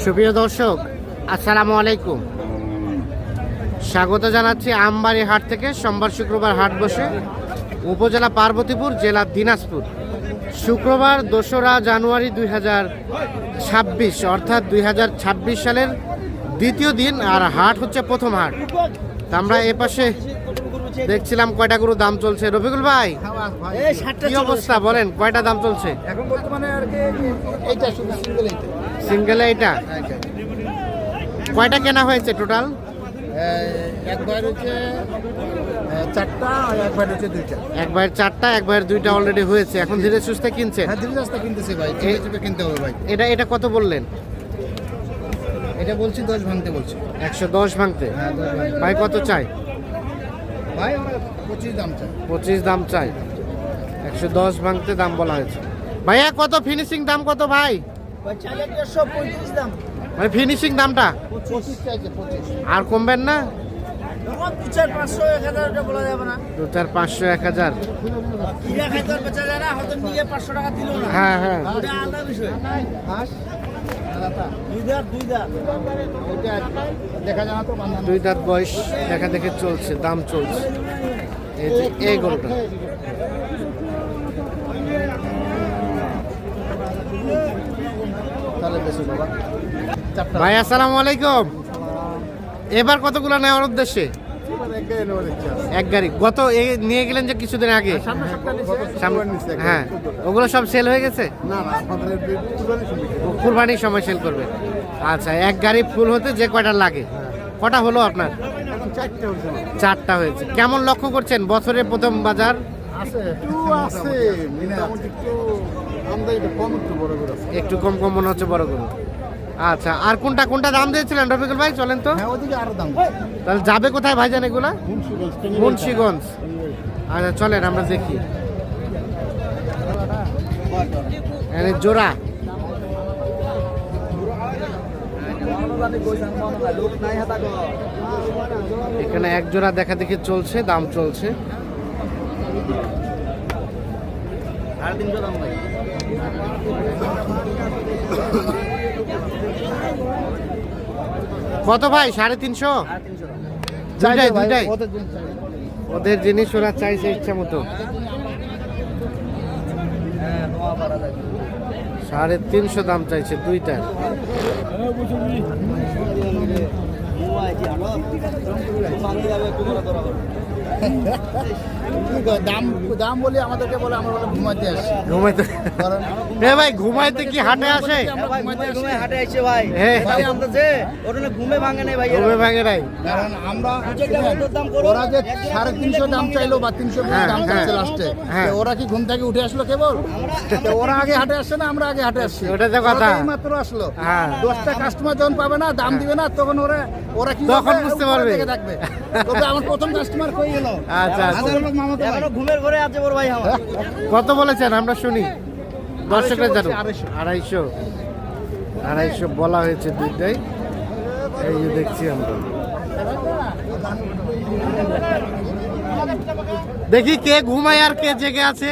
সুপ্রিয় দর্শক আসসালামু আলাইকুম। স্বাগত জানাচ্ছি আমবাড়ি হাট থেকে সোমবার শুক্রবার হাট বসে উপজেলা পার্বতীপুর জেলা দিনাজপুর। শুক্রবার দোসরা জানুয়ারি দুই হাজার ছাব্বিশ অর্থাৎ দুই হাজার ছাব্বিশ সালের দ্বিতীয় দিন আর হাট হচ্ছে প্রথম হাট। তা আমরা এ পাশে দেখছিলাম কয়টা গরু দাম চলছে। রফিকুল ভাই কি অবস্থা বলেন কয়টা দাম চলছে? এখন বর্তমানে আর কি এইটা শুধু সিঙ্গেল এইটা সিঙ্গেলে এটা? কয়টা কেনা হয়েছে টোটাল? একবার হচ্ছে চারটা আর একবার হচ্ছে দুইটা। এক ভাইয়ের চারটা এক ভাইয়ের দুইটা অলরেডি হয়েছে। এখন ধীরে সুস্থে কিনছেন হ্যাঁ ধীরে কিনতেছি ভাই। কিনতে হবে ভাই। এটা এটা কত বললেন? এটা বলছি দশ ভাঙতে বলছি। একশো দশ ভাঙতে? হ্যাঁ ভাই কত চাই? ভাই পঁচিশ দাম চাই। পঁচিশ দাম চাই। একশো দশ ভাঙতে দাম বলা হয়েছে। ভাইয়া কত ফিনিশিং দাম কত ভাই? মানে ফিনিশিং দামটা? আর কমবেন না? দু চার পাঁচশো এক হাজার ওটা বলা যাবে না। দু চার পাঁচশো এক হাজার। কিরা খাইতে বেচা যায় না হয়তো নিয়ে পাঁচশো টাকা দিল না। হ্যাঁ হ্যাঁ। ওটা আলাদা বিষয়। দুই দাঁত বয়স দেখা দেখে চলছে দাম চলছে। এই যে এই গরুটা তাহলে বেশি বাবা চারটা ভাই আসসালামু আলাইকুম। এবার কতগুলো নেওয়ার উদ্দেশ্যে? এক গাড়ি। গত এ নিয়ে গেলেন যে কিছুদিন আগে? হ্যাঁ। ওগুলো সব সেল হয়ে গেছে? কুরবানির সময় সেল করবে। আচ্ছা এক গাড়ি ফুল হতে যে কয়টা লাগে? কটা হলো আপনার? চারটে হয়েছে। কেমন লক্ষ্য করছেন বছরের প্রথম বাজার? আছে আছে মোটামুটি একটু কম কম মনে হচ্ছে বড় গরু। আচ্ছা আর কোনটা কোনটা দাম দিয়েছিলেন রফিকুল ভাই? চলেন তো। হ্যাঁ তাহলে যাবে কোথায় ভাইজান এগুলা? মুন্সিগঞ্জ আচ্ছা চলেন আমরা দেখি। জোড়া। এখানে এক জোড়া দেখা দেখি চলছে দাম চলছে। সাড়ে তিনশো দাম ভাই কত ভাই? সাড়ে তিনশো? দুইটাই ওদের জিনিস ওরা চাইছে ইচ্ছা মতো। হ্যাঁ সাড়ে তিনশো দাম চাইছে দুইটার কি কয়, দাম দাম বলি আমাদেরকে বলে আমরা বলে আসি। ঘুমাইতে কারণ ভাই ঘুমাইতে কি হাটে আসে? ঘুমে হাটে আসছে ভাই। ভাই আমরা যে ওটা ঘুমে ভাঙে নাই ভাই ঘুমে ভাঙে নাই। কারণ আমরা যেটা বন্ধুর দাম করো, ওরা যে সাড়ে তিনশো দাম চাইলো বা তিনশো হ্যাঁ, দাম হ্যাঁ। চাইছে লাস্টে হ্যাঁ। ওরা কি ঘুম থেকে উঠে আসলো কেবল? ওরা আগে হাটে আসছে না আমরা আগে হাটে আসছি ওটা তো কথা। মাত্র আসলো। হ্যাঁ। দশটা কাস্টমার যখন পাবে না দাম দিবে না তখন ওরা ওরা কি তখন বুঝতে পারবে। তবে আমার প্রথম কাস্টমার কই এলো? আচ্ছা, আচ্ছা। হাজার লোক মামাতো ভাই। এখনও ঘুমের ঘরে আছে বড় ভাই আমার। কত বলেছেন? আমরা শুনি। দর্শকরা জানো আড়াইশো। আড়াইশো। বলা হয়েছে দুইটাই। এই যে দেখছি আমরা। দেখি কে ঘুমায় আর কে জেগে আছে।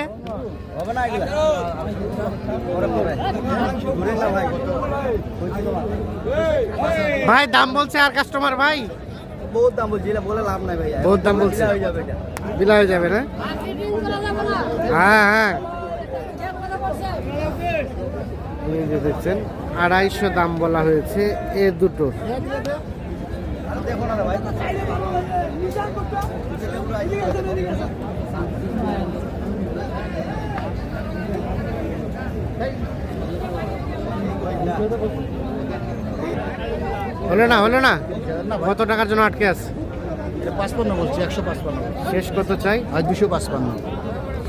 ভাই দাম বলছে আর কাস্টমার ভাই। বহুত দাম বলছি এটা বলে লাভ নাই ভাই বহুত দাম বলছে। হয়ে যাবে এটা। বিলা হয়ে যাবে না? হ্যাঁ হ্যাঁ। যে দেখছেন আড়াইশো দাম বলা হয়েছে এ দুটো। দেখো না ভাই হলো না হলো না? কত টাকার জন্য আটকে আছে? পাঁচপান্ন বলছি একশো পাঁচপান্ন। শেষ কত চাই? আর দুশো পাঁচপান্ন।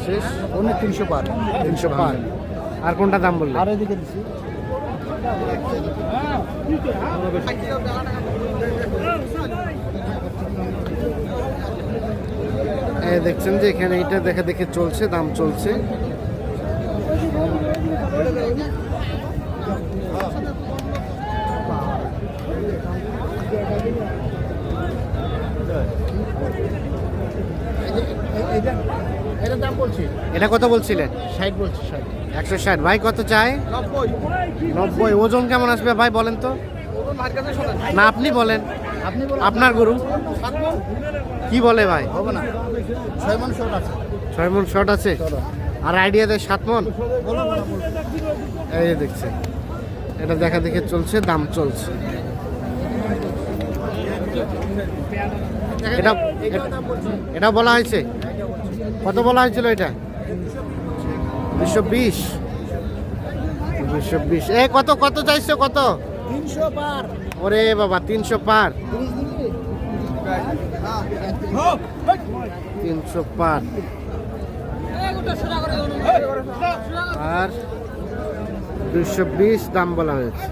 শেষ? অনেক তিনশো পার। তিনশো পার। আর কোনটা দাম বললেন আর এদিকে দিচ্ছি দেখছেন যে এখানে এটা দেখা দেখে চলছে দাম চলছে। এটা কত বলছিলেন? ষাট বলছি ষাট। একশো ষাট। ভাই কত চায় নব্বই। ওজন কেমন আসবে? ভাই বলেন তো। না আপনি বলেন। আপনার গরু? কি বলে ভাই? হবে না। ছয় মন শর্ট আছে। ছয় মন শর্ট আছে? আর আইডিয়া দেয় সাত মন। এই দেখছে এটা দেখা দেখে চলছে দাম চলছে। এটা এটা বলা হয়েছে? কত বলা হয়েছিল এটা? দুশো বিশ। দুশো বিশ। এ, কত কত চাইছো, কত? তিনশো পার ওরে বাবা, তিনশো পার। তিনশো পার। আর দুশো বিশ দাম বলা হয়েছে।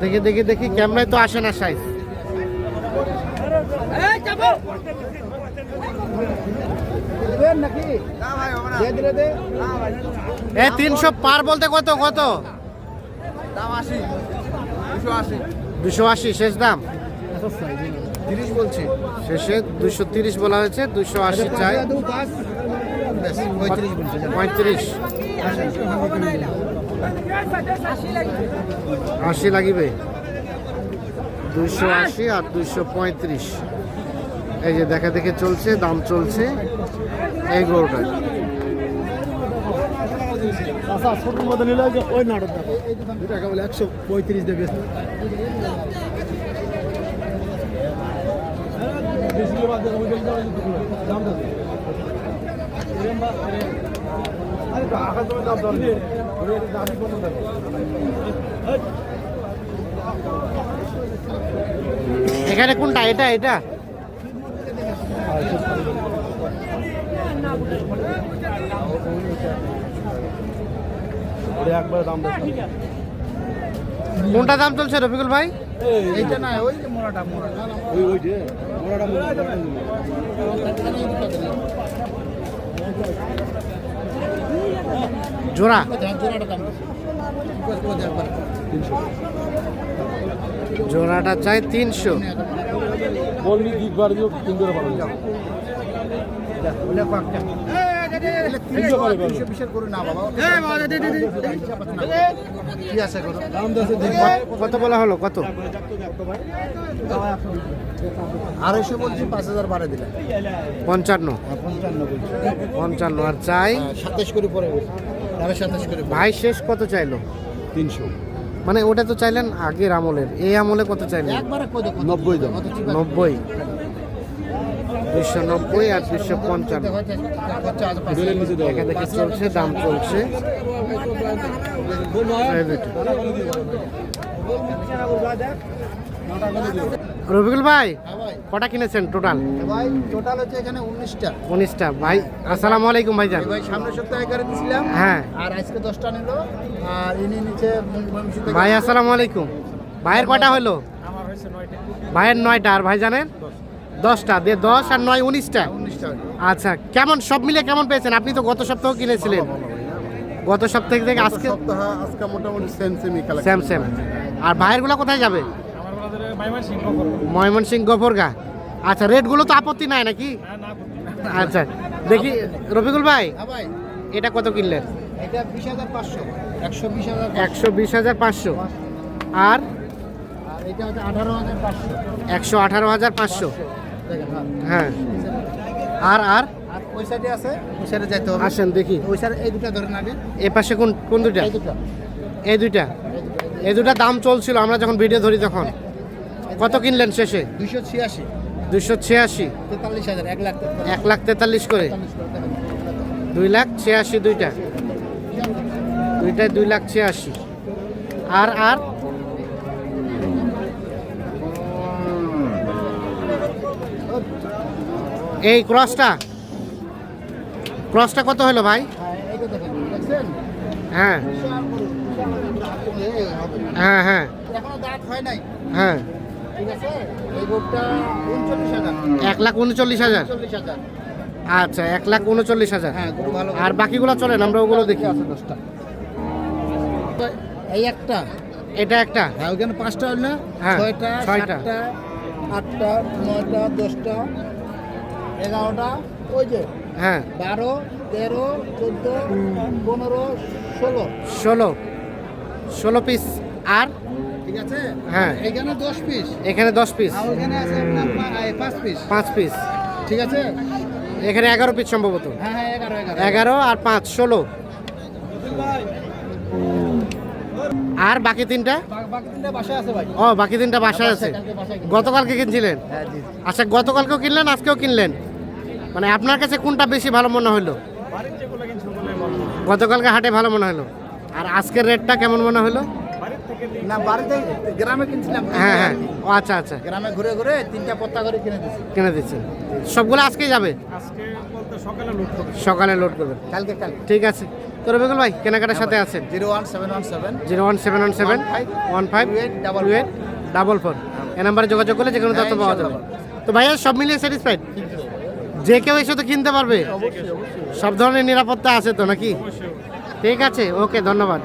দেখি দেখি দেখি ক্যামেরায় তো আসে না সাইজ এ তিনশো পার বলতে কত কত? দুশো আশি। শেষ দাম? তিরিশ বলছি। শেষে দুশো তিরিশ বলা হয়েছে দুশো আশি চাই। পঁয়ত্রিশ বলছি পঁয়ত্রিশ। আশি লাগিবে? দুইশো আশি আর দুইশো পঁয়ত্রিশ। এই যে দেখা দেখে চলছে, দাম চলছে এই গরুটা। আচ্ছা একশো পঁয়ত্রিশ দেবে এখানে কোনটা? এটা এটা? একবার কোনটা দাম চলছে রফিকুল ভাই? এইটা না ওই যে মোড়াটা মোড়াটা ওই ওই যে মোড়াটা মোড়াটা জোড়া? জোড়াটা চাই তিনশো। বললি কি দিও তিন করে পারো কত বলা হলো? কত? আড়াইশো বলছি পাঁচ হাজার বাড়ে দিলে পঞ্চান্ন। পঞ্চান্ন আর চাই? সাতাশ করে পরে সাতাশ করে ভাই শেষ কত চাইলো? তিনশো। মানে ওটা তো চাইলেন আগের আমলের। এই আমলে কত চাইলেন? একবারে কই দেখো? নব্বই দাম। নব্বই। দুইশো নব্বই আর দুইশো পঞ্চান্ন। দেখা দেখে চলছে দাম চলছে। রফিকুল ভাই কটা কিনেছেন টোটাল ভাই টোটাল হচ্ছে এখানে উনিশটা। উনিশটা। ভাই আসসালামু আলাইকুম ভাইজান। ভাই সামনের সপ্তাহে করে দিছিলাম। হ্যাঁ। আর আজকে দশটা নিল। আর ইনি নিচে ভাই আসসালামু আলাইকুম। ভাইয়ের কটা হলো? আমার হয়েছে নয়টা। ভাইয়ের নয়টা। আর ভাই জানেন দশটা দিয়ে দশ আর নয় উনিশটা? উনিশটা। আচ্ছা কেমন সব মিলে কেমন পেয়েছেন? আপনি তো গত সপ্তাহ কিনেছিলেন। গত সপ্তাহ থেকে আজকে আজকে মোটামুটি সেম সেমই কালেকশন স্যাম স্যাম আর ভাইয়েরগুলো কোথায় যাবে? ময়মনসিং গোফরগা। আচ্ছা রেটগুলো তো আপত্তি নাই নাকি? আচ্ছা দেখি রফিকুল ভাই হ্যাঁ এটা কত কিনলেন এটা বিশ হাজার পাঁচশো। একশো বিশ হাজার একশো বিশ হাজার পাঁচশো। আর? আর এটা হচ্ছে আঠারো হাজার পাঁচশো। একশো আঠারো হাজার পাঁচশো। হ্যাঁ। হ্যাঁ। আর আর? ওই সাইডে আছে ওই সাইডে যাইতে হবে। আসেন দেখি। ওই সাইডে এই দুটো ধরেন আগে পাশে কোন কোন দুইটা? এই দুটো এই দুইটা? এই দুটা দাম চলছিল আমরা যখন ভিডিও ধরি তখন। কত কিনলেন শেষে? দুইশো ছিয়াশি। দুইশো ছিয়াশি। তেতাল্লিশ হাজার এক লাখ এক লাখ তেতাল্লিশ করে। দুই লাখ ছিয়াশি দুইটা। দুইটায় দুই লাখ ছিয়াশি। আর আর? এই ক্রসটা। ক্রসটা কত হলো ভাই? হ্যাঁ, হ্যাঁ। হ্যাঁ। হ্যাঁ। এক লাখ উনচল্লিশ হাজার। আচ্ছা এক লাখ উনচল্লিশ হাজার। হ্যাঁ ভালো আর বাকিগুলো চলেন আমরা ওগুলো দেখি। এই একটা। এটা একটা? হ্যাঁ ওখানে পাঁচটা হল না হ্যাঁ, ছয়টা ছয়টা। আটটা নয়টা দশটা এগারোটা ওই যে হ্যাঁ। বারো তেরো চোদ্দ পনেরো ষোলো। ষোলো। ষোলো পিস আর? ঠিক আছে? হ্যাঁ। এখানে দশ পিস এখানে দশ পিস আর ওখানে আছে আপনার পাঁচ পিস পাঁচ পিস ঠিক আছে? এখানে এগারো পিস সম্ভবত। হ্যাঁ হ্যাঁ এগারো এগারো। এগারো আর পাঁচ ষোলো। আর বাকি তিনটা? ও বাকি তিনটা বাসায় আছে। গতকালকে কিনছিলেন? হ্যাঁ আচ্ছা গতকালকেও কিনলেন আজকেও কিনলেন? মানে আপনার কাছে কোনটা বেশি ভালো মনে হলো গতকালকে হাটে ভালো মনে হলো আর আজকের রেটটা কেমন মনে হলো না বাড়িতে গ্রামে কিনছিলাম। হ্যাঁ হ্যাঁ। ও আচ্ছা আচ্ছা। গ্রামে ঘুরে ঘুরে তিনটা পত্তা করে কিনে দিচ্ছি কিনে সবগুলো আজকেই যাবে? আজকে সকালে লোড করবে। সকালে লোড করবেন কালকে ঠিক আছে। তো রবিকুল ভাই কেনাকাটার সাথে আছেন? Zero one seven one seven. Zero one seven one seven. One five. Eight double four. এ নাম্বারে যোগাযোগ করলে যে কোনো তথ্য হ্যাঁ, পাওয়া যাবে। তো ভাইয়া সব মিলিয়ে স্যাটিসফাইড যে কেউ এসে তো কিনতে পারবে? সব ধরনের নিরাপত্তা আছে তো নাকি? ঠিক আছে ওকে ধন্যবাদ।